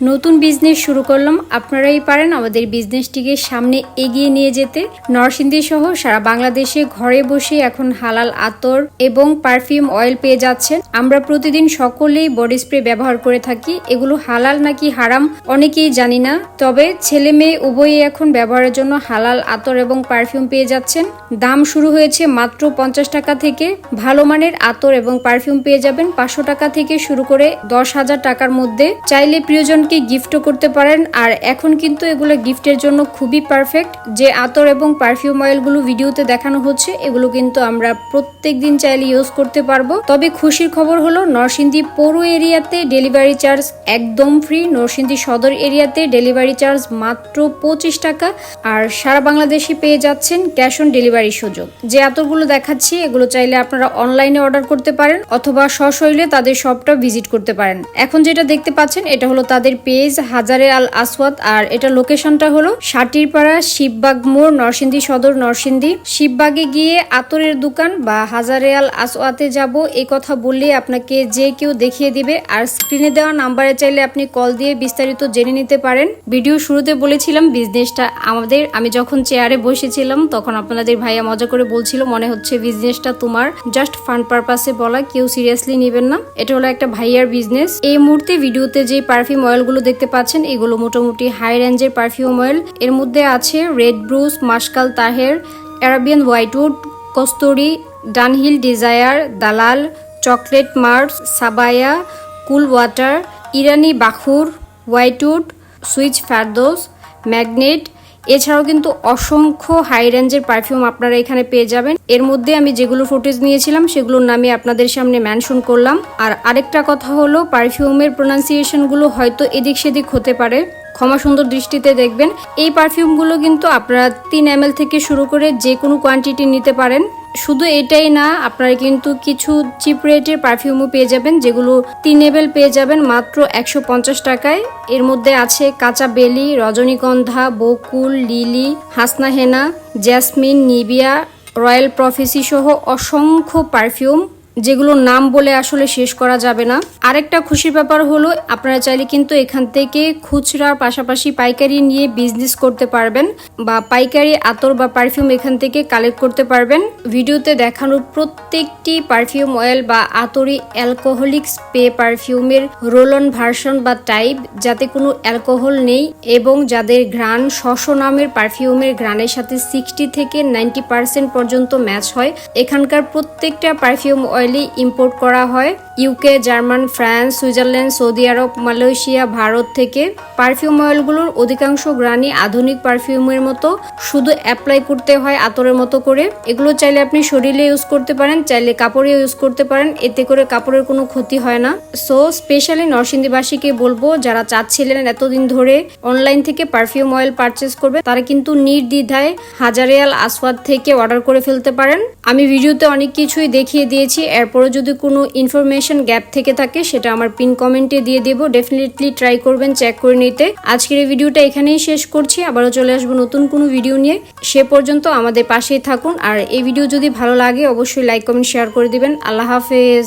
নতুন বিজনেস শুরু করলাম। আপনারাই পারেন আমাদের বিজনেসটিকে সামনে এগিয়ে নিয়ে যেতে। নরসিংদী সহ সারা বাংলাদেশে ঘরে বসে এখন হালাল আতর এবং পারফিউম অয়েল পেয়ে যাচ্ছেন। আমরা প্রতিদিন সকলেই বডি স্প্রে ব্যবহার করে থাকি। এগুলো হালাল নাকি হারাম অনেকেই জানি না। তবে ছেলে মেয়ে উভয়ই এখন ব্যবহারের জন্য হালাল আতর এবং পারফিউম পেয়ে যাচ্ছেন। দাম শুরু হয়েছে মাত্র পঞ্চাশ টাকা থেকে। ভালো মানের আতর এবং পারফিউম পেয়ে যাবেন পাঁচশো টাকা থেকে শুরু করে দশ হাজার টাকার মধ্যে। চাইলে প্রিয়জনকে গিফটও করতে পারেন। আর এখন কিন্তু এগুলো গিফটের জন্য খুবই পারফেক্ট যে আতর এবং পারফিউম অয়েলগুলো ভিডিওতে দেখানো হচ্ছে, এগুলো কিন্তু আমরা প্রত্যেক দিন চাইলে ইউজ করতে পারব। তবে খুশির খবর হলো, নরসিংদী পৌর এরিয়াতে ডেলিভারি চার্জ একদম ফ্রি নরসিংদী সদর এরিয়াতে ডেলিভারি চার্জ মাত্র পঁচিশ টাকা। আর সারা বাংলাদেশে পেয়ে যাচ্ছেন ক্যাশ অন ডেলিভারি সুযোগ। যে আতরগুলো দেখাচ্ছি, এগুলো চাইলে আপনারা অনলাইনে অর্ডার করতে পারেন, অথবা সশৈলে তাদের শপটা ভিজিট করতে পারেন। এখন যেটা দেখতে পাচ্ছেন, এটা হলো তাদের পেজ হাজারে আল আসওয়াদ, আর এটা লোকেশনটা হলো সাটিরপাড়া শিববাগ মোড়, নরসিংদী সদর, নরসিংদী। শিববাগে গিয়ে আতরের দোকান বা হাজারে আল আসওয়াতে যাব এই কথা বললে আপনাকে যে কেউ দেখিয়ে দিবে। আর স্ক্রিনে দেওয়া নাম্বারে চাইলে আপনি কল দিয়ে বিস্তারিত জেনে নিতে পারেন। ভিডিও শুরুতে বলেছিলাম, বিজনেসটা আমাদের। আমি যখন চেয়ারে বসেছিলাম, তখন আপনাদের ভাইয়া মজা করে বলছিল, মনে হচ্ছে বিজনেসটা তোমার। জাস্ট ফান্ড পারপাসে বলা, কেউ সিরিয়াসলি নেবেন না। এটা হলো একটা ভাইয়ার বিজনেস। এই মুহূর্তে ভিডিওতে যে পারফিউম অয়েলগুলো দেখতে পাচ্ছেন, এগুলো মোটামুটি হাই রেঞ্জের পারফিউম অয়েল এর মধ্যে আছে রেড ব্রুস মাসকাল তাহের অ্যারাবিয়ান হোয়াইটউড কস্তুরি ডানহিল ডিজায়ার দালাল চকলেট মার্স সাবায়া কুল ওয়াটার ইরানি বাখুর হোয়াইটউড সুইচ ফ্যারদোস ম্যাগনেট এছাড়াও কিন্তু অসংখ্য হাই রেঞ্জের পারফিউম আপনারা এখানে পেয়ে যাবেন। এর মধ্যে আমি যেগুলো ফুটেজ নিয়েছিলাম, সেগুলোর নামে আপনাদের সামনে মেনশন করলাম। আর আরেকটা কথা হলো পারফিউমের প্রোনাউন্সিয়েশনগুলো হয়তো এদিক সেদিক হতে পারে। ক্ষমা সুন্দর দৃষ্টিতে দেখবেন। এই পারফিউমগুলো কিন্তু আপনারা তিন এম থেকে শুরু করে যে কোনো কোয়ান্টিটি নিতে পারেন। শুধু এটাই না, আপনারা কিন্তু কিছু চিপ রেটের পারফিউমও পেয়ে যাবেন, যেগুলো তিন এবেল পেয়ে যাবেন মাত্র একশো পঞ্চাশ টাকায়। এর মধ্যে আছে কাঁচা বেলি, রজনীগন্ধা, বকুল, লিলি হাসনা হেনা জ্যাসমিন, নিবিয়া, রয়্যাল প্রফেসি সহ অসংখ্য পারফিউম যেগুলোর নাম বলে আসলে শেষ করা যাবে না। আরেকটা খুশির ব্যাপার হলো, আপনারা চাইলে কিন্তু এখান থেকে খুচরার পাশাপাশি পাইকারি নিয়ে বিজনেস করতে পারবেন বা পাইকারি আতর বা পারফিউম এখান থেকে কালেক্ট করতে পারবেন। ভিডিওতে দেখানোর প্রত্যেকটি পারফিউম অয়েল বা আতরি অ্যালকোহলিক স্প্রে পারফিউমের রোল অন ভার্সন বা টাইপ যাতে কোনো অ্যালকোহল নেই এবং যাদের ঘ্রাণ শস নামের পারফিউমের ঘ্রাণের সাথে সিক্সটি থেকে নাইনটি পার্সেন্ট পর্যন্ত ম্যাচ হয়। এখানকার প্রত্যেকটা পারফিউম অয়েলই ইম্পোর্ট করা হয়। UK German France Switzerland Saudi আরব মালয়েশিয়া ভারত থেকে। পারফিউম অয়েলগুলোর অধিকাংশ গ্রানি আধুনিক পারফিউমের মতো। শুধু অ্যাপ্লাই করতে হয় আতরের মতো করে। এগুলো চাইলে আপনি শরীরে ইউজ করতে পারেন, চাইলে কাপড়ে ইউজ করতে পারেন। এতে করে কাপড়ের কোনো ক্ষতি হয় না। সো স্পেশালি নরসিংদীবাসীকে বলব, যারা চাচ্ছিলেন এতদিন ধরে অনলাইন থেকে পারফিউম অয়েল পারচেস করবে তারা কিন্তু নির্দ্বিধায় হাজারিয়াল আসওয়াদ থেকে অর্ডার করে ফেলতে পারেন। আমি ভিডিওতে অনেক কিছুই দেখিয়ে দিয়েছি। এরপরে যদি কোনো ইনফরমেশন গ্যাপ থেকে থাকে, সেটা আমার পিন কমেন্টে দিয়ে দেব। ডেফিনেটলি ট্রাই করবেন চেক করে নিতে। আজকের এই ভিডিওটা এখানেই শেষ করছি। আবারও চলে আসব নতুন কোনো ভিডিও নিয়ে। সে পর্যন্ত আমাদের পাশেই থাকুন। আর এই ভিডিও যদি ভালো লাগে, অবশ্যই লাইক কমেন্ট শেয়ার করে দিবেন। আল্লাহ হাফেজ।